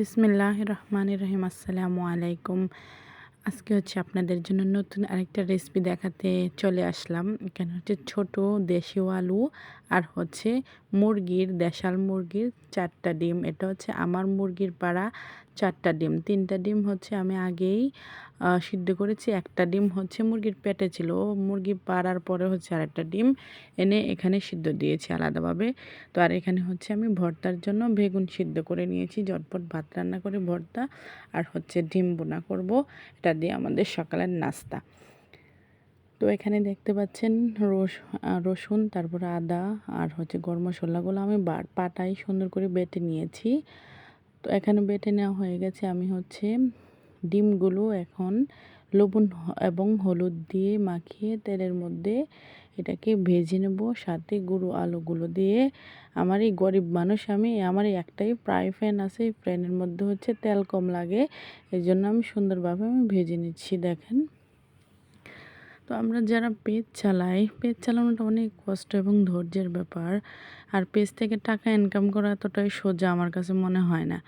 বিসমিল্লাহ রহমান রহিম আসসালামু আলাইকুম। আজকে হচ্ছে আপনাদের জন্য নতুন আরেকটা রেসিপি দেখাতে চলে আসলাম। এখানে হচ্ছে ছোট দেশীয় আলু আর হচ্ছে মুরগির, দেশাল মুরগির চারটা ডিম। এটা হচ্ছে আমার মুরগির পাড়া চারটা ডিম। তিনটা ডিম হচ্ছে আমি আগেই সিদ্ধ করেছি। একটা ডিম হচ্ছে মুরগির পেটে ছিল। মুরগি পাড়ার পরে হচ্ছে আরেকটা ডিম এনে এখানে সিদ্ধ দিয়েছি আলাদাভাবে। তো আর এখানে হচ্ছে আমি ভর্তার জন্য বেগুন সিদ্ধ করে নিয়েছি। ঝটপট ভাত রান্না করে ভর্তা আর হচ্ছে ডিম বোনা করব। এটা দিয়ে আমাদের সকালের নাস্তা। তো এখানে দেখতে পাচ্ছেন রস রসুন, তারপরে আদা আর হচ্ছে গরম মশলাগুলো আমি পাটাই সুন্দর করে বেটে নিয়েছি। তো এখানে বেটে নেওয়া হয়ে গেছে আমি হচ্ছে ডিমগুলো এখন লবণ এবং হলুদ দিয়ে মাখিয়ে তেলের মধ্যে এটাকে ভেজে নেব। সাথে গুঁড়ো আলুগুলো দিয়ে। আমার এই গরিব মানুষ, আমি, আমার একটাই ফ্রাই ফ্যান আছে। এই ফ্যানের মধ্যে হচ্ছে তেল কম লাগে। এই জন্য আমি সুন্দরভাবে আমি ভেজে নিচ্ছি, দেখেন। তো আমরা যারা পেজ চালাই পেজ চালানোটা অনেক কষ্ট এবং ধৈর্যের ব্যাপার। আর পেজ থেকে টাকা ইনকাম করা এতটাই সোজা আমার কাছে মনে হয় না।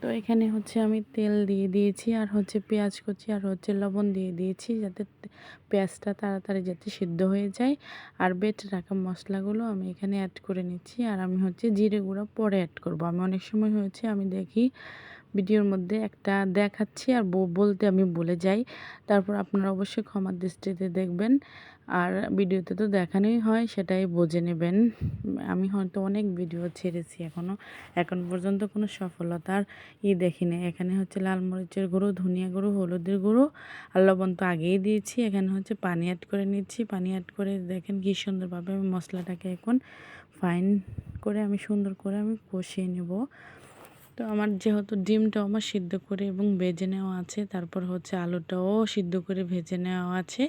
তো এখানে হচ্ছে আমি তেল দিয়ে দিয়েছি, আর হচ্ছে পেঁয়াজ কুচি, আর হচ্ছে লবণ দিয়ে দিয়েছি যাতে পেঁয়াজটা তাড়াতাড়ি যাতে সিদ্ধ হয়ে যায়। আর বেটে রাখা মশলাগুলো আমি এখানে অ্যাড করে নিচ্ছি, আর আমি হচ্ছে জিরে গুঁড়ো পরে অ্যাড করব। আমি অনেক সময় হয়েছে আমি দেখি ভিডিওর মধ্যে একটা দেখাচ্ছি, আর বলতে আমি বলে যাই। তারপর আপনারা অবশ্যই ক্ষমার দৃষ্টিতে দেখবেন। আর ভিডিওতে তো দেখানোই হয়, সেটাই বুঝে নেবেন। আমি হয়তো অনেক ভিডিও ছেড়েছি এখনও এখন পর্যন্ত কোনো সফলতার ই দেখিনি। এখানে হচ্ছে লাল মরিচের গুঁড়ো, ধনিয়া গুঁড়ো, হলুদের গুঁড়ো আর লবণ তো আগেই দিয়েছি। এখানে হচ্ছে পানি অ্যাড করে নিচ্ছি। পানি অ্যাড করে দেখেন কী সুন্দরভাবে আমি মশলাটাকে এখন ফাইন করে আমি সুন্দর করে আমি কষিয়ে নেব। তো আমার যেহেতু ডিমটাও আমার সিদ্ধ করে এবং ভেজে নেওয়া আছে, তারপর হচ্ছে আলুটাও সিদ্ধ করে ভেজে নেওয়া আছে,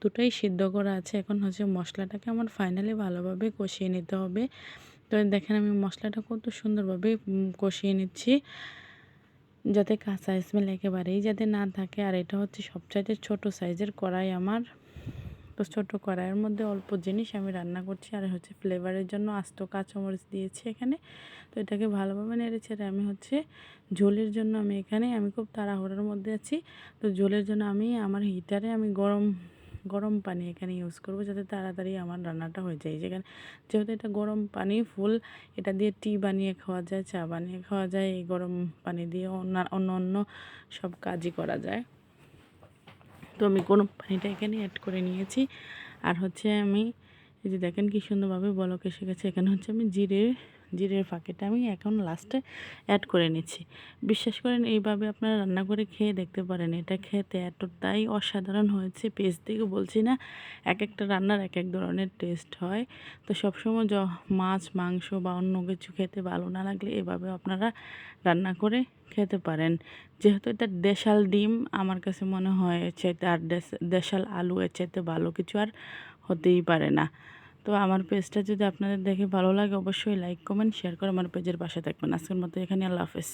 দুটোই সিদ্ধ করা আছে। এখন হচ্ছে মশলাটাকে আমার ফাইনালি ভালোভাবে কষিয়ে নিতে হবে। তো দেখেন আমি মশলাটা কত সুন্দরভাবে কষিয়ে নিচ্ছি, যাতে কাঁচা স্মেল একেবারেই যাতে না থাকে। আর এটা হচ্ছে সবচাইতে ছোট সাইজের কড়াই আমার। ছোটো কড়াইয়ের মধ্যে অল্প জিনিস আমি রান্না করছি আর হচ্ছে ফ্লেভারের জন্য আস্ত কাঁচামরিচ দিয়েছি এখানে। তো এটাকে ভালোভাবে নেড়ে ছেড়ে আমি হচ্ছে ঝোলের জন্য আমি এখানে আমি খুব তাড়াহুড়োর মধ্যে আছি। তো ঝোলের জন্য আমি আমার হিটারে আমি গরম গরম পানি এখানে ইউজ করব যাতে তাড়াতাড়ি আমার রান্নাটা হয়ে যায়। যেখানে যেহেতু এটা গরম পানি ফুল এটা দিয়ে টি বানিয়ে খাওয়া যায়, চা বানিয়ে খাওয়া যায়, এই গরম পানি দিয়ে অন্য অন্য সব কাজই করা যায়। তো আমি গরম পানিটা এখানে অ্যাড করে নিয়েছি। আর হচ্ছে আমি, এই যে দেখেন কী সুন্দরভাবে বলক এসে গেছে। এখানে হচ্ছে আমি জিরে জিরের ফাঁকেটা আমি এখন লাস্টে অ্যাড করে নিচ্ছি। বিশ্বাস করেন, এইভাবে আপনারা রান্না করে খেয়ে দেখতে পারেন, এটা খেতে এতটাই অসাধারণ হয়েছে পেস্ট দিকে বলছি না, এক একটা রান্নার এক এক ধরনের টেস্ট হয়। তো সবসময় মাছ, মাংস বা অন্য কিছু খেতে ভালো না লাগলে এভাবে আপনারা রান্না করে খেতে পারেন। যেহেতু এটা দেশাল ডিম, আমার কাছে মনে হয় এর চাইতে আর দেশাল আলু এর চাইতে ভালো কিছু আর হতেই পারে না। তো আমার পেজটা যদি আপনাদের দেখে ভালো লাগে, অবশ্যই লাইক কমেন্ট শেয়ার করে আমার পেজের পাশে থাকবেন। আজকের মতো এখানে আল্লাহ হাফেজ।